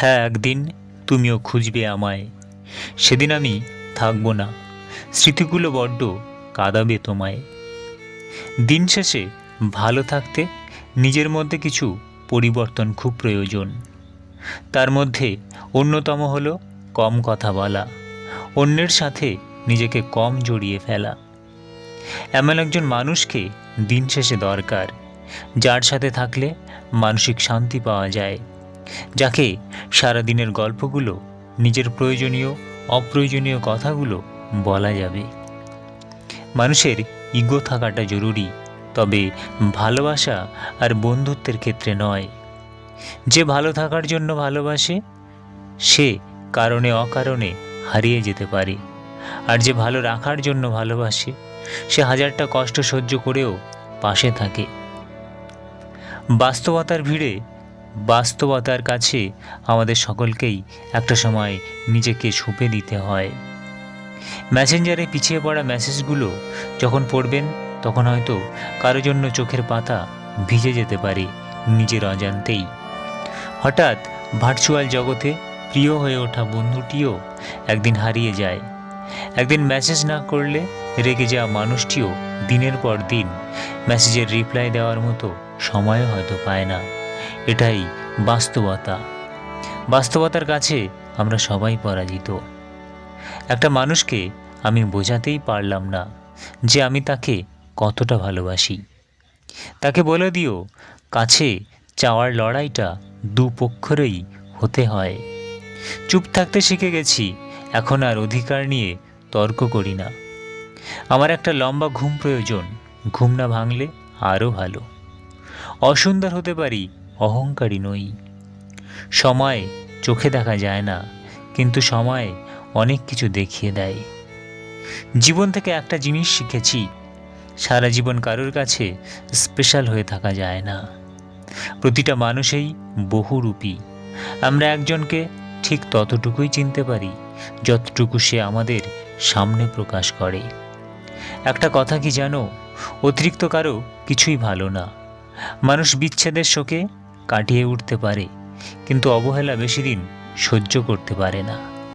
হ্যাঁ একদিন তুমিও খুঁজবে আমায়। সেদিন আমি থাকব না। স্মৃতিগুলো বড্ড কাঁদাবে তোমায়। দিন শেষে ভালো থাকতে নিজের মধ্যে কিছু পরিবর্তন খুব প্রয়োজন। তার মধ্যে অন্যতম হলো কম কথা বলা। অন্যের সাথে নিজেকে কম জড়িয়ে ফেলা। এমন একজন মানুষকে দিন শেষে দরকার, যার সাথে থাকলে মানসিক শান্তি পাওয়া যায়। যাকে সারাদিনের গল্পগুলো, নিজের প্রয়োজনীয়, অপ্রয়োজনীয় কথাগুলো বলা যাবে। মানুষের ইগো থাকাটা জরুরি, তবে ভালোবাসা আর বন্ধুত্বের ক্ষেত্রে নয়। যে ভালো থাকার জন্য ভালোবাসে, সে কারণে অকারণে হারিয়ে যেতে পারে। আর যে ভালো রাখার জন্য ভালোবাসে, সে হাজারটা কষ্ট সহ্য করেও পাশে থাকে। বাস্তবতার ভিড়ে বাস্তবতার কাছে আমাদের সকলকেই একটা সময় নিজেকে ছুপে দিতে হয়। মেসেঞ্জারে পিছিয়ে পড়া মেসেজগুলো যখন পড়বেন, তখন হয়তো কারও জন্য চোখের পাতা ভিজে যেতে পারে নিজের অজান্তেই। হঠাৎ ভার্চুয়াল জগতে প্রিয় হয়ে ওঠা বন্ধুটিও একদিন হারিয়ে যায়। একদিন মেসেজ না করলে রেগে যাওয়া মানুষটিও দিনের পর দিন মেসেজের রিপ্লাই দেওয়ার মতো সময়ও হয়তো পায় না। এটাই বাস্তবতা। বাস্তবতার কাছে আমরা সবাই পরাজিত। একটা মানুষকে আমি বোঝাতেই পারলাম না যে আমি তাকে কতটা ভালোবাসি। তাকে বলে দিও, কাছে চাওয়ার লড়াইটা দুপক্ষরেই হতে হয়। চুপ থাকতে শিখে গেছি, এখন আর অধিকার নিয়ে তর্ক করি না। আমার একটা লম্বা ঘুম প্রয়োজন, ঘুম না ভাঙলে আরও ভালো। অসুন্দর হতে পারি অহংকারী নই। সময় চোখে দেখা যায় না, কিন্তু সময় অনেক কিছু দেখিয়ে দেয়। জীবন থেকে একটা জিনিস শিখেছি, সারা জীবন কারোর কাছে স্পেশাল হয়ে থাকা যায় না। প্রতিটা মানুষই বহুরূপী। আমরা একজনকে ঠিক ততটুকুই চিনতে পারি, যতটুকু সে আমাদের সামনে প্রকাশ করে। একটা কথা কি জানো? অতিরিক্ত কারও কিছুই ভালো না। মানুষ বিচ্ছেদের শোকে কাটিয়ে উঠতে পারে কিন্তু অবহেলা বেশি দিন সহ্য করতে পারে না।